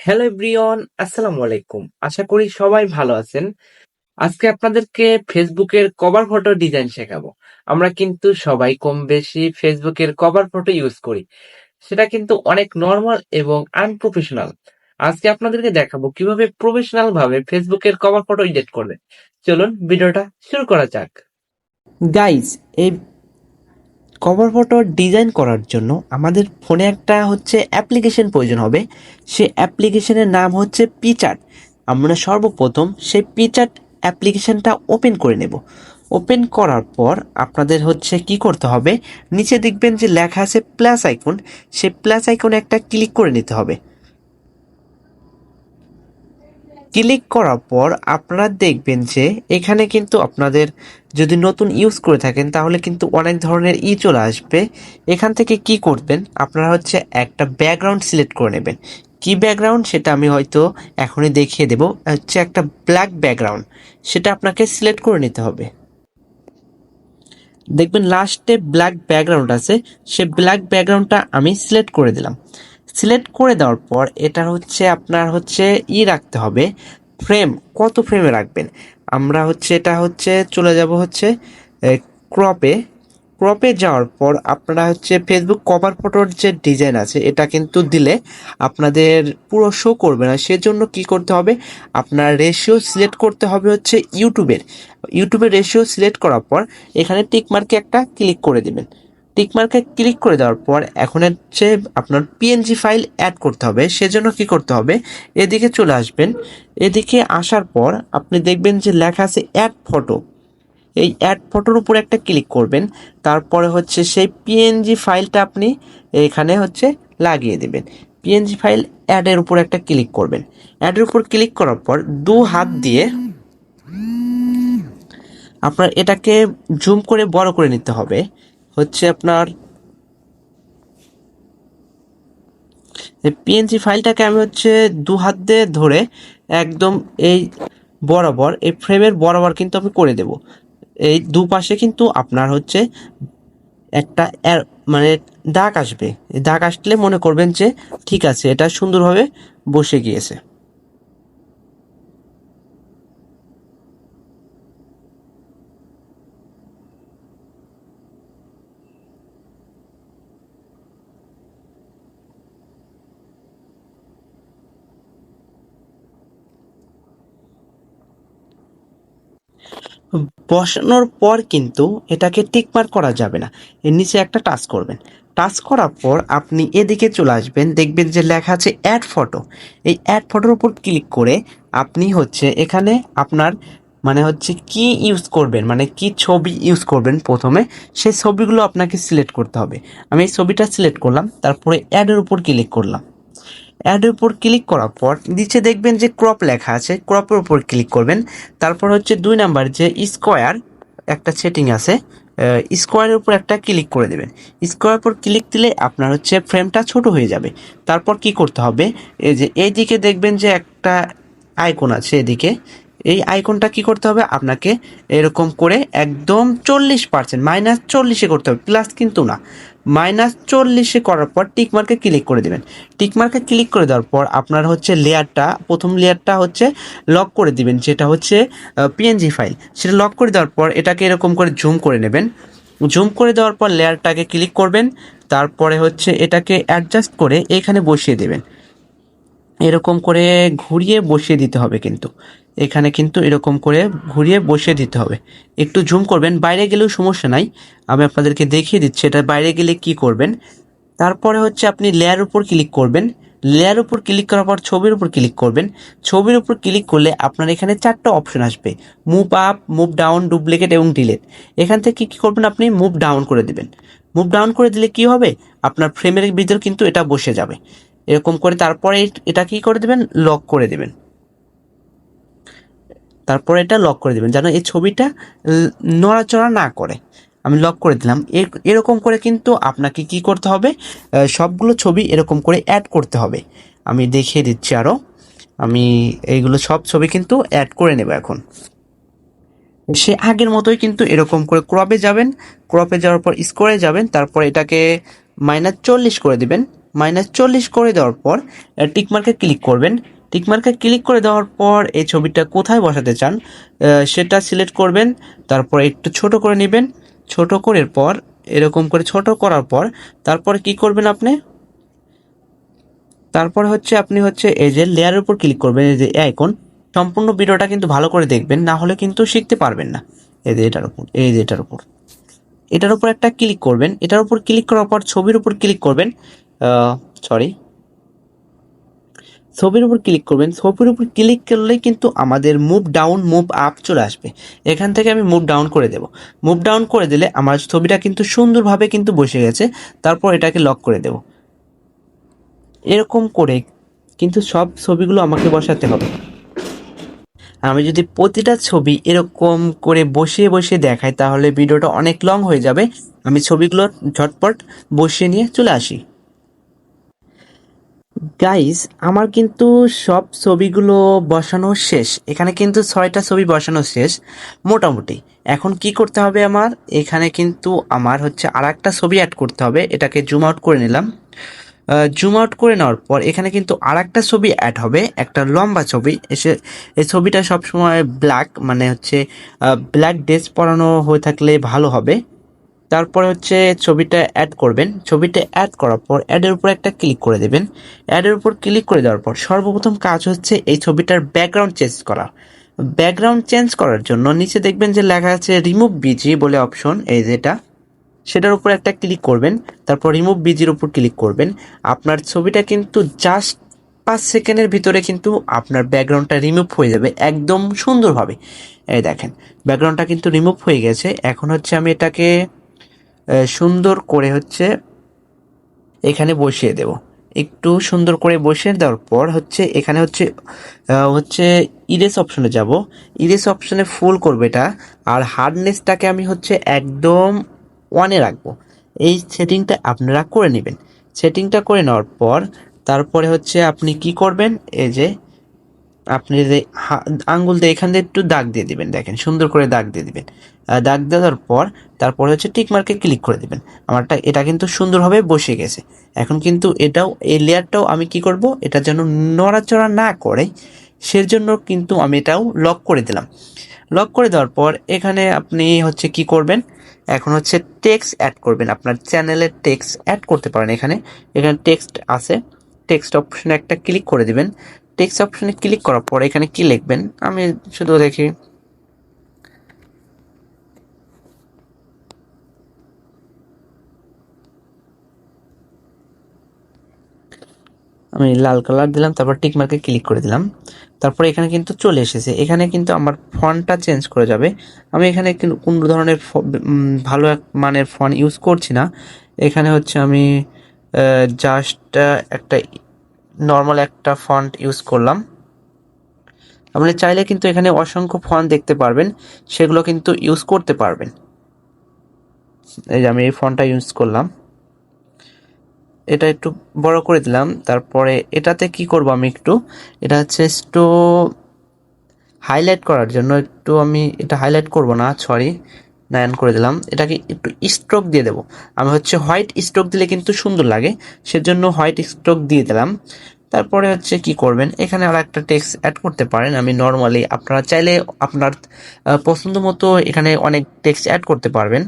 Hello everyone আসসালামু আলাইকুম। আশা করি সবাই ভালো আছেন। আজকে আপনাদেরকে ফেসবুকের কভার ফটো ডিজাইন শেখাবো। আমরা কিন্তু সবাই কম বেশি ফেসবুকের কভার ফটো ইউজ করি। সেটা কিন্তু অনেক নর্মাল এবং আনপ্রফেশনাল আজকে আপনাদেরকে দেখাবো কীভাবে প্রফেশনাল ভাবে ফেসবুকের কভার ফটো এডিট করবে চলুন, ভিডিওটা শুরু করা যাক। গাইজ এই কভার ফটো ডিজাইন করার জন্য আমাদের ফোনে একটা হচ্ছে অ্যাপ্লিকেশন প্রয়োজন হবে। সে অ্যাপ্লিকেশনের নাম হচ্ছে পিচার্ট আমরা সর্বপ্রথম সেই পিচার্ট অ্যাপ্লিকেশনটা ওপেন করে নেব। ওপেন করার পর আপনাদের হচ্ছে কি করতে হবে? নিচে দেখবেন যে লেখা আছে প্লাস আইকন সে প্লাস আইকনে একটা ক্লিক করে নিতে হবে। ক্লিক করার পর আপনারা দেখবেন যে এখানে কিন্তু আপনাদের যদি নতুন ইউজ করে থাকেন, তাহলে কিন্তু অনেক ধরনের ই চলে আসবে। এখান থেকে কি করবেন? আপনারা হচ্ছে একটা ব্যাকগ্রাউন্ড সিলেক্ট করে নেবেন। কি ব্যাকগ্রাউন্ড সেটা আমি হয়তো এখনই দেখিয়ে দেব। হচ্ছে একটা ব্ল্যাক ব্যাকগ্রাউন্ড সেটা আপনাকে সিলেক্ট করে নিতে হবে। দেখবেন লাস্টে ব্ল্যাক ব্যাকগ্রাউন্ড আছে। সে ব্ল্যাক ব্যাকগ্রাউন্ডটা আমি সিলেক্ট করে দিলাম। সিলেক্ট করে দেওয়ার পর এটা হচ্ছে আপনার হচ্ছে ই রাখতে হবে। ফ্রেম কত ফ্রেমে রাখবেন? আমরা হচ্ছে, এটা হচ্ছে চলে যাব হচ্ছে ক্রপে ক্রপে যাওয়ার পর আপনারা হচ্ছে ফেসবুক কভার ফটোর যে ডিজাইন আছে, এটা কিন্তু দিলে আপনাদের পুরো শো করবে না। সেজন্য কি করতে হবে? আপনার রেশিও সিলেক্ট করতে হবে হচ্ছে ইউটিউবের ইউটিউবের রেশিও সিলেক্ট করার পর এখানে টিক মার্কে একটা ক্লিক করে দিবেন। টিকমার্কে ক্লিক করে দেওয়ার পর এখন হচ্ছে আপনার পিএনজি ফাইল অ্যাড করতে হবে। সেজন্য কি করতে হবে? এদিকে চলে আসবেন। এদিকে আসার পর আপনি দেখবেন যে লেখা আছে অ্যাড ফটো এই অ্যাড ফটোর উপর একটা ক্লিক করবেন। তারপরে হচ্ছে সেই পিএনজি ফাইলটা আপনি এখানে হচ্ছে লাগিয়ে দেবেন। পিএনজি ফাইল অ্যাডের উপর একটা ক্লিক করবেন। অ্যাডের উপর ক্লিক করার পর দু হাত দিয়ে আপনার এটাকে জুম করে বড় করে নিতে হবে। হচ্ছে আপনার পিএনজি ফাইলটাকে আমি হচ্ছে দু হাত দিয়ে ধরে একদম এই বরাবর, এই ফ্রেমের বরাবর কিন্তু আমি করে দেব। এই দুপাশে কিন্তু আপনার হচ্ছে একটা মানে দাগ আসবে। দাগ আসলে মনে করবেন যে, ঠিক আছে, এটা সুন্দরভাবে বসে গিয়েছে। বসানোর পর কিন্তু এটাকে টিকমার্ক করা যাবে না। এর নিচে একটা টাচ করবেন। টাচ করার পর আপনি এদিকে চলে আসবেন, দেখবেন যে লেখা আছে অ্যাড ফটো এই অ্যাড ফটোর উপর ক্লিক করে আপনি হচ্ছে এখানে আপনার মানে হচ্ছে কি ইউজ করবেন মানে কি ছবি ইউজ করবেন প্রথমে, সেই ছবিগুলো আপনাকে সিলেক্ট করতে হবে। আমি এই ছবিটা সিলেক্ট করলাম, তারপরে অ্যাডের উপর ক্লিক করলাম। অ্যাডের উপর ক্লিক করার পর নিচে দেখবেন যে ক্রপ লেখা আছে ক্রপের উপর ক্লিক করবেন। তারপর হচ্ছে দুই নাম্বার যে স্কোয়ার একটা সেটিং আছে স্কোয়ারের উপর একটা ক্লিক করে দেবেন। স্কোয়ার উপর ক্লিক দিলে আপনার হচ্ছে ফ্রেমটা ছোট হয়ে যাবে। তারপর কি করতে হবে? এই যে এইদিকে দেখবেন যে একটা আইকন আছে এদিকে। এই আইকনটা কি করতে হবে? আপনাকে এরকম করে একদম চল্লিশ পার্সেন্ট মাইনাস চল্লিশে করতে হবে প্লাস কিন্তু না। মাইনাস চল্লিশে করার পর টিকমার্কে ক্লিক করে দেবেন। টিকমার্কে ক্লিক করে দেওয়ার পর আপনার হচ্ছে লেয়ারটা প্রথম লেয়ারটা হচ্ছে লক করে দিবেন, যেটা হচ্ছে পিএনজি ফাইল সেটা লক করে দেওয়ার পর এটাকে এরকম করে জুম করে নেবেন। জুম করে দেওয়ার পর লেয়ারটাকে ক্লিক করবেন, তারপরে হচ্ছে এটাকে অ্যাডজাস্ট করে এখানে বসিয়ে দেবেন। এরকম করে ঘুরিয়ে বসিয়ে দিতে হবে কিন্তু। এখানে কিন্তু এরকম করে ঘুরিয়ে বসিয়ে দিতে হবে। একটু জুম করবেন, বাইরে গেলেও সমস্যা নাই। আমি আপনাদেরকে দেখিয়ে দিচ্ছি এটা বাইরে গেলে কি করবেন। তারপরে হচ্ছে আপনি লেয়ার উপর ক্লিক করবেন। লেয়ার উপর ক্লিক করার পর ছবির উপর ক্লিক করবেন। ছবির উপর ক্লিক করলে আপনার এখানে চারটা অপশন আসবে। Move up move down duplicate এবং ডিলেট এখান থেকে কী করবেন আপনি? মুভ ডাউন করে দেবেন। মুভ ডাউন করে দিলে কি হবে? আপনার ফ্রেমের ভিতর কিন্তু এটা বসে যাবে। এরকম করে তারপরে এটা কি করে দেবেন? লক করে দেবেন। তারপর এটা লক করে দেবেন, যেন এই ছবিটা নড়াচড়া না করে। আমি লক করে দিলাম। এরকম করে কিন্তু আপনাকে কি করতে হবে? সবগুলো ছবি এরকম করে অ্যাড করতে হবে। আমি দেখিয়ে দিচ্ছি আরও আমি এইগুলো সব ছবি কিন্তু অ্যাড করে নেব এখন। সে আগের মতোই কিন্তু এরকম করে ক্রপে যাবেন। ক্রপে যাওয়ার পর স্কোরে যাবেন। তারপর এটাকে মাইনাস চল্লিশ করে দিবেন। মাইনাস চল্লিশ করে দেওয়ার পর টিকমার্কে ক্লিক করবেন। টিকমার্কে ক্লিক করে দেওয়ার পর এই ছবিটা কোথায় বসাতে চান সেটা সিলেক্ট করবেন, তারপর একটু ছোট করে নেবেন, ছোট করার পর, এরকম করে ছোট করার পর, তারপর কি করবেন আপনি? তারপর হচ্ছে আপনি হচ্ছে এই যে লেয়ারের উপর ক্লিক করবেন, এই যে আইকন সম্পূর্ণ ভিডিওটা কিন্তু ভালো করে দেখবেন, না হলে কিন্তু শিখতে পারবেন না। এই যে এটার উপর, এই যে এটার উপর। এটার উপর একটা ক্লিক করবেন, এটার উপর ক্লিক করার পর, ছবির উপর ক্লিক করবেন সরি ছবির উপর ক্লিক করবেন, ছবির উপর ক্লিক করলে কিন্তু আমাদের মুভ ডাউন মুভ আপ চলে আসবে। এখান থেকে আমি মুভ ডাউন করে দেব। মুভ ডাউন করে দিলে আমার ছবিটা কিন্তু সুন্দরভাবে কিন্তু বসে গেছে, তারপর এটাকে লক করে দেব। এরকম করে কিন্তু সব ছবিগুলো আমাকে বসাতে হবে। আমি যদি প্রতিটা ছবি এরকম করে বসিয়ে বসিয়ে দেখাই, তাহলে ভিডিওটা অনেক লং হয়ে যাবে। আমি ছবিগুলো ঝটপট বসিয়ে নিয়ে চলে আসি। গাইস আমার কিন্তু সব ছবিগুলো বসানো শেষ। এখানে কিন্তু ছয়টা ছবি বসানো শেষ, মোটামুটি। এখন কি করতে হবে আমার? এখানে কিন্তু আমার হচ্ছে আর একটা ছবি অ্যাড করতে হবে, এটাকে জুম আউট করে নিলাম। জুম আউট করে নেওয়ার পর এখানে কিন্তু আর একটা ছবি অ্যাড হবে, একটা লম্বা ছবি। এসে, এই ছবিটা সবসময় ব্ল্যাক মানে হচ্ছে ব্ল্যাক ড্রেস পরানো হয়ে থাকলে ভালো হবে। তারপরে হচ্ছে ছবিটা অ্যাড করবেন। ছবিটা অ্যাড করার পর অ্যাডের উপর একটা ক্লিক করে দেবেন। অ্যাডের উপর ক্লিক করে দেওয়ার পর সর্বপ্রথম কাজ হচ্ছে এই ছবিটার ব্যাকগ্রাউন্ড চেঞ্জ করা। ব্যাকগ্রাউন্ড চেঞ্জ করার জন্য নিচে দেখবেন যে লেখা আছে রিমুভ বিজি বলে অপশন এই যেটা সেটার উপর একটা ক্লিক করবেন, তারপর রিমুভ বিজির উপর ক্লিক করবেন। আপনার ছবিটা কিন্তু জাস্ট পাঁচ সেকেন্ডের ভিতরে কিন্তু আপনার ব্যাকগ্রাউন্ডটা রিমুভ হয়ে যাবে, একদম সুন্দরভাবে। এই দেখেন ব্যাকগ্রাউন্ডটা কিন্তু রিমুভ হয়ে গেছে। এখন হচ্ছে আমি এটাকে সুন্দর করে হচ্ছে এখানে বসিয়ে দেব। একটু সুন্দর করে বসিয়ে দেওয়ার পর হচ্ছে এখানে হচ্ছে হচ্ছে ইরেস অপশনে যাব। ইরেস অপশনে ফুল করবে এটা। আর হার্ডনেসটাকে আমি হচ্ছে একদম ওয়ানে রাখব। এই সেটিংটা আপনারা করে নেবেন। সেটিংটা করে নেওয়ার পর তারপরে হচ্ছে আপনি কি করবেন? এই যে আপনি যে আঙ্গুল দিয়ে এখান দিয়ে একটু দাগ দিয়ে দিবেন, দেখেন, সুন্দর করে দাগ দিয়ে দিবেন। দাগ দেওয়ার পর তারপরে হচ্ছে টিক মার্কে ক্লিক করে দিবেন। আমারটা, এটা কিন্তু সুন্দরভাবে বসে গেছে। এখন কিন্তু এটাও, এই লেয়ারটাও আমি কি করব? এটা যেন নড়াচড়া না করে, সেজন্য কিন্তু আমি এটাও লক করে দিলাম। লক করে দেওয়ার পর এখানে আপনি হচ্ছে কি করবেন? এখন হচ্ছে টেক্সট অ্যাড করবেন। আপনার চ্যানেলের টেক্সট অ্যাড করতে পারেন এখানে। এখানে টেক্সট আছে। টেক্সট অপশনে একটা ক্লিক করে দিবেন। টেক্সট অপশনে ক্লিক করার পর এখানে কি লিখবেন? আমি শুধু দেখি। আমি লাল কালার দিলাম, তারপর টিক মার্কে ক্লিক করে দিলাম। তারপর এখানে কিন্তু চলে এসেছে। এখানে কিন্তু আমার ফন্টটা চেঞ্জ করে যাবে। আমি এখানে কিন্তু কোন ধরনের ভালো এক মানের ফন্ট ইউজ করছি না। এখানে হচ্ছে আমি জাস্ট একটা নর্মাল একটা ফন্ট ইউজ করলাম। আপনি চাইলে কিন্তু এখানে অসংখ্য ফন্ট দেখতে পারবেন, সেগুলো কিন্তু ইউজ করতে পারবেন। এই যে আমি এই ফন্টটা ইউজ করলাম। এটা একটু বড় করে দিলাম, তারপরে এটাতে কি করব আমি একটু? এটা হচ্ছে একটু হাইলাইট করার জন্য, একটু আমি এটা হাইলাইট করব না সরি নায়ন করে দিলাম। এটাকে একটু স্ট্রোক দিয়ে দেবো। আমি হচ্ছে হোয়াইট স্ট্রোক দিলে কিন্তু সুন্দর লাগে। সেজন্য হোয়াইট স্ট্রোক দিয়ে দিলাম। তারপরে হচ্ছে কি করবেন? এখানে আর একটা টেক্সট অ্যাড করতে পারেন। আমি নর্মালি আপনারা চাইলে আপনার পছন্দ মতো এখানে অনেক টেক্সট অ্যাড করতে পারবেন।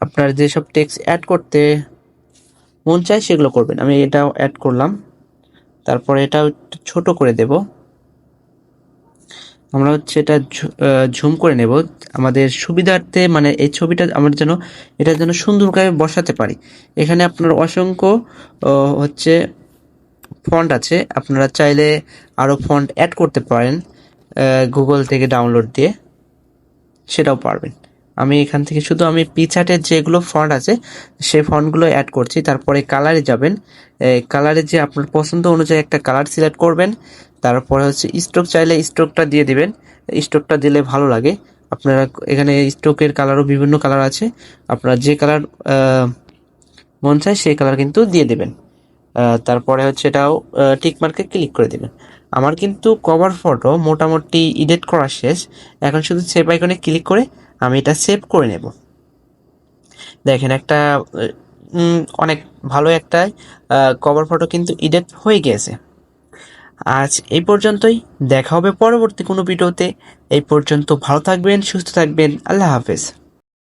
আপনার যেসব টেক্সট অ্যাড করতে মন চায় সেগুলো করবেন। আমি এটাও অ্যাড করলাম। তারপরে এটাও ছোট করে দেব। আমরা হচ্ছে এটা ঝুম করে নেব। আমাদের সুবিধার্থে মানে এই ছবিটা আমরা যেন, এটা যেন সুন্দরভাবে বসাতে পারি। এখানে আপনার অসংখ্য হচ্ছে ফন্ট আছে। আপনারা চাইলে আরও ফন্ট অ্যাড করতে পারেন গুগল থেকে ডাউনলোড দিয়ে। সেটাও পারবেন। আমি এখান থেকে শুধু আমি পিচার্টের যেগুলো ফন্ট আছে, সেই ফন্টগুলো অ্যাড করছি। তারপরে কালারে যাবেন। কালারে যে আপনার পছন্দ অনুযায়ী একটা কালার সিলেক্ট করবেন। তারপরে হচ্ছে স্ট্রোক চাইলে স্ট্রোকটা দিয়ে দিবেন। স্ট্রোকটা দিলে ভালো লাগে। আপনারা এখানে স্ট্রোকের কালারও বিভিন্ন কালার আছে। আপনারা যে কালার মন চায় সেই কালার কিন্তু দিয়ে দেবেন। তারপরে হচ্ছে এটাও টিক মার্কে ক্লিক করে দেবেন। আমার কিন্তু কভার ফটো মোটামুটি এডিট করা শেষ। এখন শুধু সেভ আইকনে ক্লিক করে আমি এটা সেভ করে নেব। দেখেন একটা অনেক ভালো একটা কভার ফটো কিন্তু এডিট হয়ে গেছে। আজ এই পর্যন্তই। দেখা হবে পরবর্তী কোনো ভিডিওতে। এই পর্যন্ত ভালো থাকবেন, সুস্থ থাকবেন। আল্লাহ হাফেজ।